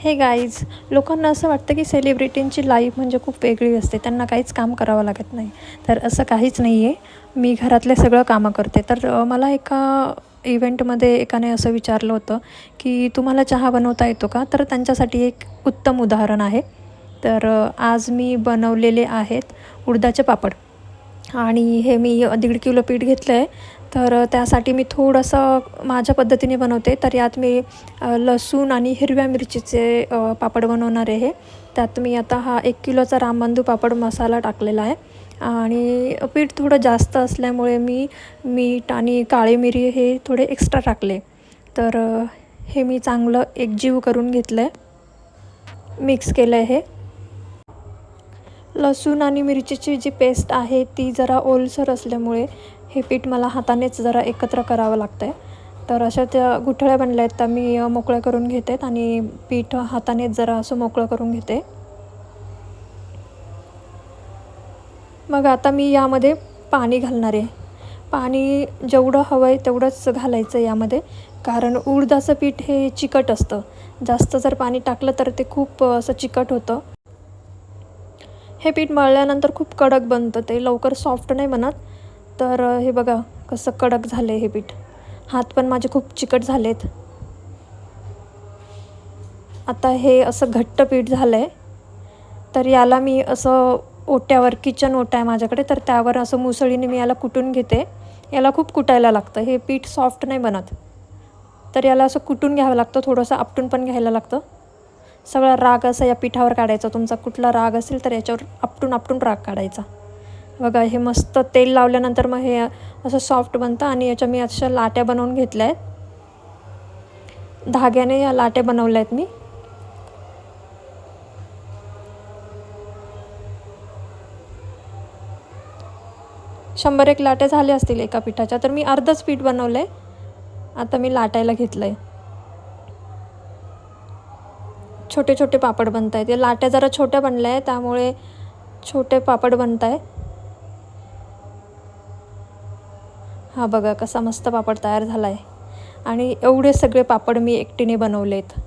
हे गाईज लोकांना असं वाटतं की सेलिब्रिटींची लाईफ म्हणजे खूप वेगळी असते. त्यांना काहीच काम करावं लागत नाही. तर असं काहीच नाही आहे मी घरातले सगळं कामं करते. तर मला एका इव्हेंटमध्ये एकाने असं विचारलं होतं की तुम्हाला चहा बनवता येतो का? तर त्यांच्यासाठी एक उत्तम उदाहरण आहे. तर आज मी बनवलेले आहेत उडदाचे पापड. आणि हे मी दीड किलो पीठ घेतलं आहे तर त्यासाठी मी थोडंसं माझ्या पद्धतीने बनवते. तर यात मी लसूण आणि हिरव्या मिरचीचे पापड बनवणार आहे. त्यात मी आता हा एक किलोचा रामबंधू पापड मसाला टाकलेला आहे. आणि पीठ थोडं जास्त असल्यामुळे मी मीठ आणि काळी मिरी हे थोडे एक्स्ट्रा टाकले. तर हे मी चांगलं एकजीव करून घेतलं आहे मिक्स केलं आहे हे. लसूण आणि मिरचीची जी पेस्ट आहे ती जरा ओलसर असल्यामुळे हे पीठ मला हातानेच जरा एकत्र करावं लागतं आहे तर अशा त्या गुठळ्या बनल्या आहेत त्या मी मोकळ्या करून घेते आणि पीठ हातानेच जरा असं मोकळं करून घेते. मग आता मी यामध्ये पाणी घालणार आहे. पाणी जेवढं हवं आहे तेवढंच घालायचं यामध्ये कारण उडदाचं पीठ हे चिकट असतं. जास्त जर पाणी टाकलं तर ते खूप असं चिकट होतं. हे पीठ मळल्यानंतर खूप कडक बनतं ते लवकर सॉफ्ट नाही बनत. तर हे बघा कसं कडक झालं आहे हे पीठ. हात पण माझे खूप चिकट झालेत. आता हे असं घट्ट पीठ झालं आहे तर याला मी असं ओट्यावर किचन ओटा आहे माझ्याकडे तर त्यावर असं मुसळीने मी याला कुटून घेते. याला खूप कुटायला लागतं. हे पीठ सॉफ्ट नाही बनत. तर याला असं कुटून घ्यावं लागतं थोडंसं आपटून पण घ्यायला लागतं. सगळा राग असा या पिठावर काढायचा. तुमचा कुठला राग असेल तर याच्यावर आपटून आपटून राग काढायचा. बघा हे मस्त तेल लावल्यानंतर मग हे असं सॉफ्ट बनतं आणि याच्या मी अशा लाट्या बनवून घेतल्या आहेत धाग्याने या लाट्या बनवल्या आहेत मी. शंभर एक लाट्या झाल्या असतील एका पिठाच्या तर मी अर्धच पीठ बनवलं आहे आता मी लाटायला घेतलं आहे छोटे छोटे पापड बनत आहेत या लाट्या जरा छोट्या बनल्या आहे त्यामुळे छोटे पापड बनत आहे हा बघा कसा मस्त पापड तयार झाला आहे आणि एवढे सगळे पापड मी एकटीने बनवले आहेत